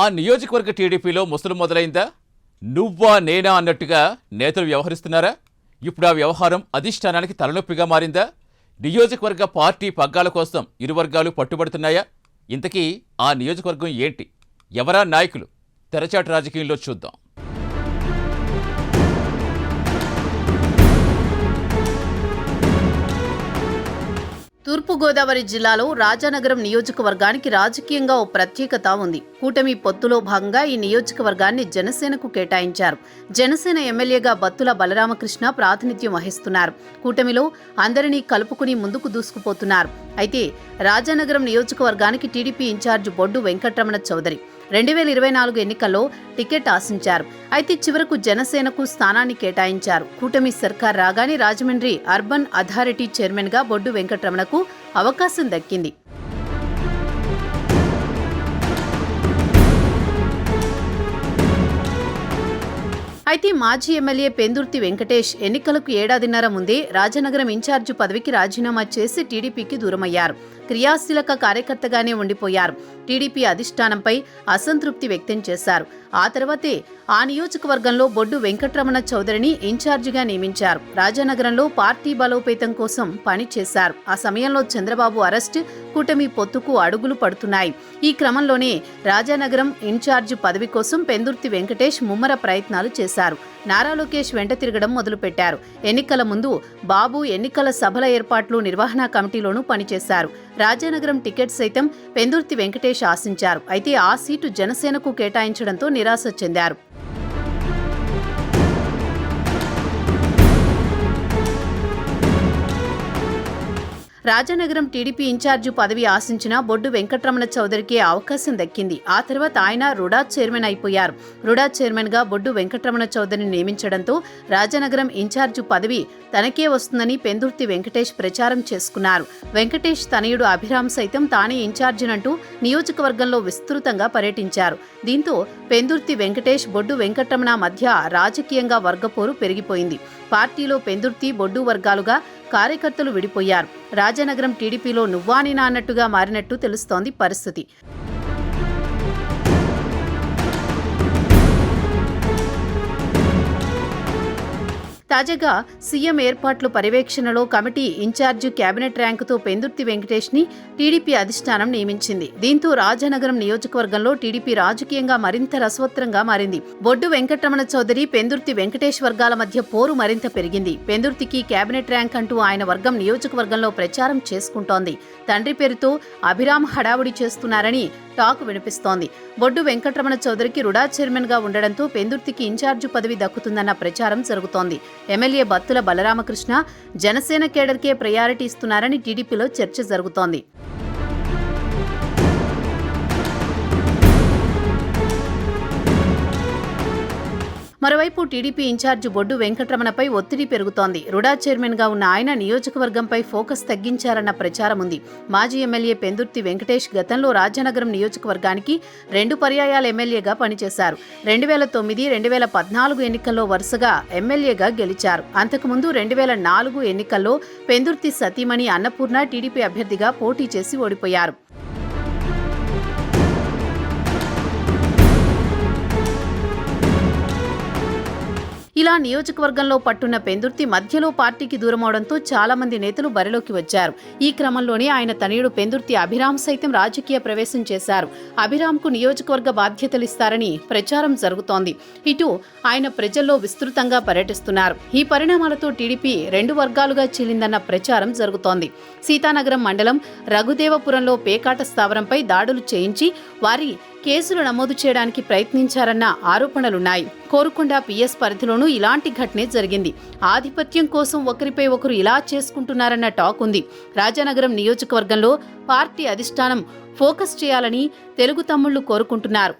ఆ నియోజకవర్గ టీడీపీలో ముసలు మొదలైందా? నువ్వా నేనా అన్నట్టుగా నేతలు వ్యవహరిస్తున్నారా? ఇప్పుడు ఆ వ్యవహారం అధిష్టానానికి తలనొప్పిగా మారిందా? నియోజకవర్గ పార్టీ పగ్గాల కోసం ఇరు వర్గాలు పట్టుబడుతున్నాయా? ఇంతకీ ఆ నియోజకవర్గం ఏంటి? ఎవరా నాయకులు? తెరచాటు రాజకీయంలో చూద్దాం. తూర్పుగోదావరి జిల్లాలో రాజానగరం నియోజకవర్గానికి రాజకీయంగా ఓ ప్రత్యేకత ఉంది. కూటమి పొత్తులో భాగంగా ఈ నియోజకవర్గాన్ని జనసేనకు కేటాయించారు. జనసేన ఎమ్మెల్యేగా బత్తుల బలరామకృష్ణ ప్రాతినిధ్యం వహిస్తున్నారు. కూటమిలో అందరినీ కలుపుకుని ముందుకు దూసుకుపోతున్నారు. అయితే రాజానగరం నియోజకవర్గానికి టీడీపీ ఇన్ఛార్జ్ బొడ్డు వెంకటరమణ చౌదరి రెండు వేల ఇరవై నాలుగు ఎన్నికల్లో టికెట్ ఆశించారు. అయితే చివరకు జనసేనకు స్థానాన్ని కేటాయించారు. కూటమి సర్కార్ రాగానే రాజమండ్రి అర్బన్ అథారిటీ చైర్మన్గా బొడ్డు వెంకటరమణకు అవకాశం దక్కింది. అయితే మాజీ ఎమ్మెల్యే పెందుర్తి వెంకటేష్ ఎన్నికలకు ఏడాదిన్నర ముందే రాజనగరం ఇన్ఛార్జి పదవికి రాజీనామా చేసి టీడీపీకి దూరమయ్యారు. క్రియాశీలక కార్యకర్తగానే ఉండిపోయారు. టీడీపీ అధిష్టానంపై అసంతృప్తి వ్యక్తం చేశారు. ఆ తర్వాతే ఆ నియోజకవర్గంలో బొడ్డు వెంకటరమణ చౌదరిని ఇన్ఛార్జిగా నియమించారు. రాజానగరంలో పార్టీ బలోపేతం కోసం పనిచేశారు. ఆ సమయంలో చంద్రబాబు అరెస్ట్ కూటమి పొత్తుకు అడుగులు పడుతున్నాయి. ఈ క్రమంలోనే రాజానగరం ఇన్ఛార్జ్ పదవి కోసం పెందుర్తి వెంకటేష్ ముమ్మర ప్రయత్నాలు చేశారు. నారా లోకేష్ వెంట తిరగడం మొదలుపెట్టారు. ఎన్నికల ముందు బాబు ఎన్నికల సభల ఏర్పాట్లు నిర్వహణ కమిటీలోనూ పనిచేశారు. రాజానగరం టికెట్ సైతం పెందుర్తి వెంకటేష్ ఆశించారు. అయితే ఆ సీటు జనసేనకు కేటాయించడంతో నిరాశ చెందారు. రాజానగరం టీడీపీ ఇన్ఛార్జి పదవి ఆశించిన బొడ్డు వెంకటరమణ చౌదరికి అవకాశం దక్కింది. ఆ తర్వాత ఆయన రుడా చైర్మన్ అయిపోయారు. రుడా చైర్మన్గా బొడ్డు వెంకటరమణ చౌదరిని నియమించడంతో రాజానగరం ఇన్ఛార్జి పదవి తనకే వస్తుందని పెందుర్తి వెంకటేష్ ప్రచారం చేసుకున్నారు. వెంకటేష్ తనయుడు అభిరామ్ సైతం తానే ఇన్ఛార్జినంటూ నియోజకవర్గంలో విస్తృతంగా పర్యటించారు. దీంతో పెందుర్తి వెంకటేష్ బొడ్డు వెంకటరమణ మధ్య రాజకీయంగా వర్గపోరు పెరిగిపోయింది. పార్టీలో పెందుర్తి బొడ్డు వర్గాలుగా కార్యకర్తలు విడిపోయారు. రాజానగరం టీడీపీలో నువ్వానినా అన్నట్టుగా మారినట్టు తెలుస్తోంది పరిస్థితి. తాజాగా సీఎం ఏర్పాట్లు పర్యవేక్షణలో కమిటీ ఇన్ఛార్జ్ కేబినెట్ ర్యాంకుతో పెందుర్తి వెంకటేష్ని టీడీపీ అధిష్టానం నియమించింది. దీంతో రాజనగరం నియోజకవర్గంలో టీడీపీ రాజకీయంగా మరింత రసవత్రంగా మారింది. బొడ్డు వెంకటరమణ చౌదరి పెందుర్తి వెంకటేష్ వర్గాల మధ్య పోరు మరింత పెరిగింది. పెందుర్తికి కేబినెట్ ర్యాంక్ అంటూ ఆయన వర్గం నియోజకవర్గంలో ప్రచారం చేసుకుంటోంది. తండ్రి పేరుతో అభిరామ్ హడావుడి చేస్తున్నారని టాక్ వినిపిస్తోంది. బొడ్డు వెంకటరమణ చౌదరికి రుడా చైర్మన్గా ఉండడంతో పెందుర్తికి ఇన్ఛార్జి పదవి దక్కుతుందన్న ప్రచారం జరుగుతోంది. ఎమ్మెల్యే బత్తుల బలరామకృష్ణ జనసేన కేడర్కే ప్రయారిటీ ఇస్తున్నారని టీడీపీలో చర్చ జరుగుతోంది. మరోవైపు టీడీపీ ఇన్ఛార్జ్ బొడ్డు వెంకటరమణపై ఒత్తిడి పెరుగుతోంది. రుడా చైర్మన్గా ఉన్న ఆయన నియోజకవర్గంపై ఫోకస్ తగ్గించారన్న ప్రచారం ఉంది. మాజీ ఎమ్మెల్యే పెందుర్తి వెంకటేష్ గతంలో రాజానగరం నియోజకవర్గానికి రెండు పర్యాయాల ఎమ్మెల్యేగా పనిచేశారు. రెండు వేల తొమ్మిది రెండు వేల పద్నాలుగు ఎన్నికల్లో వరుసగా ఎమ్మెల్యేగా గెలిచారు. అంతకుముందు రెండు వేల నాలుగు ఎన్నికల్లో పెందుర్తి సతీమణి అన్నపూర్ణ టీడీపీ అభ్యర్థిగా పోటీ చేసి ఓడిపోయారు. ఇలా నియోజకవర్గంలో పట్టున్న పెందుర్తి మధ్యలో పార్టీకి దూరమవడంతో చాలా మంది నేతలు బరిలోకి వచ్చారు. ఈ క్రమంలోనే ఆయన తనయుడు పెందుర్తి అభిరామ్ సైతం రాజకీయ ప్రవేశం చేశారు. అభిరామ్కు నియోజకవర్గ బాధ్యతలు ఇస్తారని ప్రచారం జరుగుతోంది. ఇటు ఆయన ప్రజల్లో విస్తృతంగా పర్యటిస్తున్నారు. ఈ పరిణామాలతో టీడీపీ రెండు వర్గాలుగా చీలిందన్న ప్రచారం జరుగుతోంది. సీతానగరం మండలం రఘుదేవపురంలో పేకాట స్థావరంపై దాడులు చేయించి వారి కేసులు నమోదు చేయడానికి ప్రయత్నించారన్న ఆరోపణలున్నాయి. కోరుకొండ పిఎస్ పరిధిలోనూ ఇలాంటి ఘటనే జరిగింది. ఆధిపత్యం కోసం ఒకరిపై ఒకరు ఇలా చేసుకుంటున్నారన్న టాక్ ఉంది. రాజానగరం నియోజకవర్గంలో పార్టీ అధిష్టానం ఫోకస్ చేయాలని తెలుగు తమ్ముళ్ళు కోరుకుంటున్నారు.